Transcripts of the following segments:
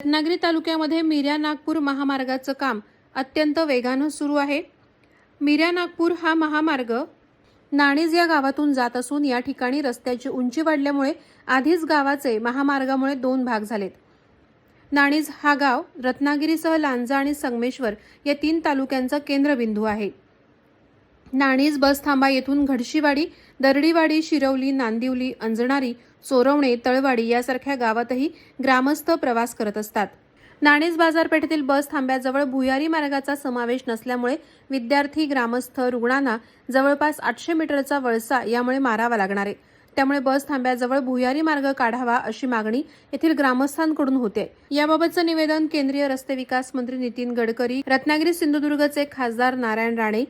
रत्नागिरी तालुक्यामध्ये मिऱ्या नागपूर महामार्गाचं काम अत्यंत वेगानं सुरू आहे. मिऱ्या नागपूर हा महामार्ग नाणीज या गावातून जात असून या ठिकाणी रस्त्याची उंची वाढल्यामुळे आधीच गावाचे महामार्गामुळे दोन भाग झालेत. नाणीज हा गाव रत्नागिरीसह लांजा आणि संगमेश्वर या तीन तालुक्यांचा केंद्रबिंदू आहे. नाणीज बस थांबा येथून घडशीवाडी दरडीवाडी शिरवली नांदिवली अंजणारी चोरवणे तळवाडी यासारख्या गावातही ग्रामस्थ प्रवास करत असतात. नाणेज बाजारपेठेतील बस थांब्याजवळ भुयारी मार्गाचा समावेश नसल्यामुळे विद्यार्थी ग्रामस्थ रुग्णांना जवळपास आठशे मीटरचा वळसा यामुळे मारावा लागणार आहे. त्यामुळे बस थांब्याजवळ भुयारी मार्ग काढावा अशी मागणी येथील ग्रामस्थांकडून होते. याबाबतचं निवेदन केंद्रीय रस्ते विकास मंत्री नितीन गडकरी रत्नागिरी सिंधुदुर्गचे खासदार नारायण राणे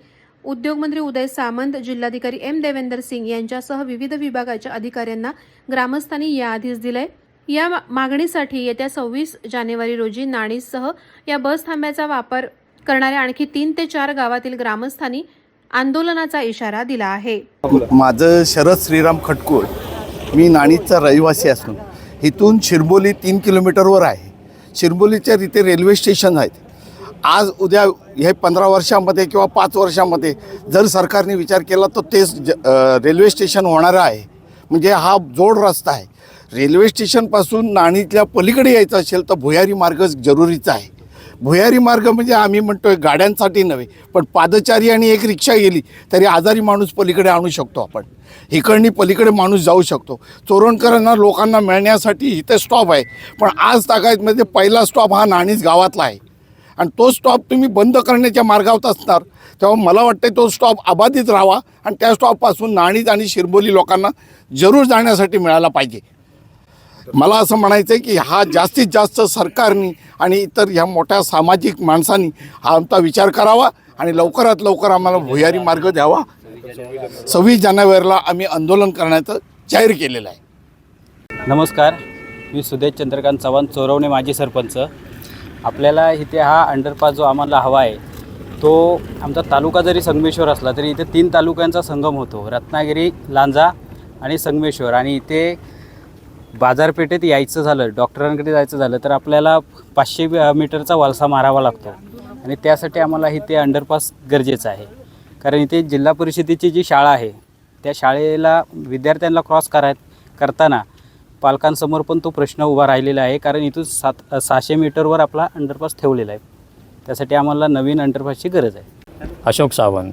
उद्योगमंत्री उदय सामंत जिल्हाधिकारी एम देवेंदर सिंग यांच्यासह विविध विभागाच्या अधिकाऱ्यांना ग्रामस्थांनी याआधीच दिलंय. या मा- मागणीसाठी येत्या सव्वीस जानेवारी रोजी नाणीसह या बस थांब्याचा वापर करणाऱ्या आणखी तीन ते चार गावातील ग्रामस्थांनी आंदोलनाचा इशारा दिला आहे. माझं शरद श्रीराम खटकोळ मी नाणीचा रहिवासी असून इथून शिरबोली तीन किलोमीटरवर आहे. शिरबोलीच्या तिथे रेल्वे स्टेशन आहेत. आज उद्या हे पंधरा वर्षामध्ये किंवा पाच वर्षामध्ये जर सरकारने विचार केला तर तेच ज रेल्वे स्टेशन होणारं आहे. म्हणजे हा जोड रस्ता आहे. रेल्वे स्टेशनपासून नाणीतल्या पलीकडे यायचं असेल तर भुयारी मार्ग जरुरीचा आहे. भुयारी मार्ग म्हणजे आम्ही म्हणतोय गाड्यांसाठी नव्हे पण पादचारी आणि एक रिक्षा गेली तरी आजारी माणूस पलीकडे आणू शकतो आपण. इकडनी पलीकडे माणूस जाऊ शकतो. चोरणकरांना लोकांना मिळण्यासाठी इथे स्टॉप आहे. पण आज तागायतमध्ये पहिला स्टॉप हा नाणीच गावातला आहे. आणि तो स्टॉप तुम्ही बंद करण्याच्या मार्गावर असणार. तेव्हा मला वाटतं तो स्टॉप अबाधित राहावा आणि त्या स्टॉपपासून नाणीत आणि शिरबोली लोकांना जरूर जाण्यासाठी मिळाला पाहिजे. मला असं म्हणायचं आहे की हा जास्तीत जास्त सरकारनी आणि इतर ह्या मोठ्या सामाजिक माणसांनी हा आमचा विचार करावा आणि लवकरात लवकर आम्हाला भुयारी मार्ग द्यावा. सव्वीस जानेवारीला आम्ही आंदोलन करण्याचं जाहीर केलेलं आहे. नमस्कार. मी सुदेश चंद्रकांत चव्हाण चोरवणे माजी सरपंच. आपल्याला इथे हा अंडरपास जो आम्हाला हवा आहे तो आमचा तालुका जरी संगमेश्वर असला तरी इथे तीन तालुक्यांचा संगम होतो. रत्नागिरी लांजा आणि संगमेश्वर. आणि इथे बाजारपेठेत यायचं झालं डॉक्टरांकडे जायचं झालं तर आपल्याला पाचशे मीटरचा वालसा मारावा लागतो. आणि त्यासाठी आम्हाला इथे अंडरपास गरजेचं आहे. कारण इथे जिल्हा परिषदेची जी शाळा आहे त्या शाळेला विद्यार्थ्यांना क्रॉस कराय करताना पालकांसमोर पण तो प्रश्न उभा राहिलेला आहे कारण इथून सात सहाशे मीटरवर आपला अंडरपास ठेवलेला आहे. त्यासाठी आम्हाला नवीन अंडरपासची गरज आहे. अशोक सावंत.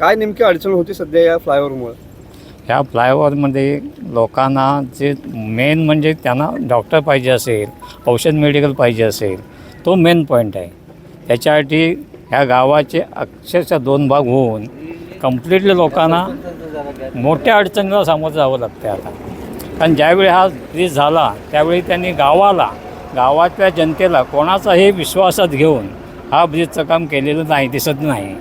काय नेमकी अडचण होती सध्या या फ्लायओव्हरमुळे ह्या फ्लायओव्हरमध्ये लोकांना जे मेन म्हणजे त्यांना डॉक्टर पाहिजे असेल औषध मेडिकल पाहिजे असेल तो मेन पॉईंट आहे. त्याच्यासाठी ह्या गावाचे अक्षरशः दोन भाग होऊन कम्प्लिटली लोकांना मोठ्या अडचणीला सामोरं जावं लागते आता. कारण ज्यावेळी हा ब्रिज झाला त्यावेळी त्यांनी गावाला गावातल्या जनतेला कोणाचाही विश्वासात घेऊन हा ब्रिजचं काम केलेलं नाही दिसत नाही.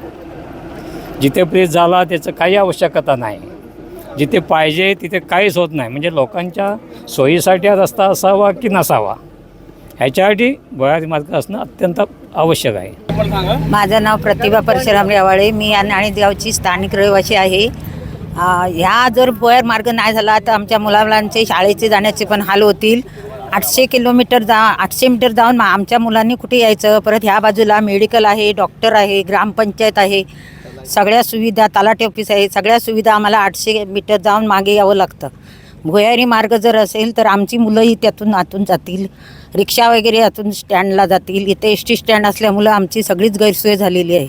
जिथे ब्रिज झाला त्याचं काही आवश्यकता नाही. जिथे पाहिजे तिथे काहीच होत नाही. म्हणजे लोकांच्या सोयीसाठी हा रस्ता असावा की नसावा ह्याच्यासाठी भुयारी मार्ग असणं अत्यंत आवश्यक आहे. माझं नाव प्रतिभा परशुराम यावाळे मी या नाणीगावची स्थानिक रहिवासी आहे. ह्या जर पोयर मार्ग नाही झाला तर आमच्या मुलांचे शाळेचे जाण्याचे पण हाल होतील. आठशे किलोमीटर जा आठशे मीटर जाऊन मा- आमच्या मुलांनी कुठे यायचं? परत ह्या बाजूला मेडिकल आहे डॉक्टर आहे ग्रामपंचायत आहे. सगळ्या सुविधा तालाटे ऑफिस आहे. सगळ्या सुविधा आम्हाला आठशे मीटर जाऊन मागे यावं लागतं. भुयारी मार्ग जर असेल तर आमची मुलंही त्यातून आतून जातील. रिक्षा वगैरे यातून स्टँडला जातील. इथे एस टी स्टँड असल्यामुळं आमची सगळीच गैरसोय झालेली आहे.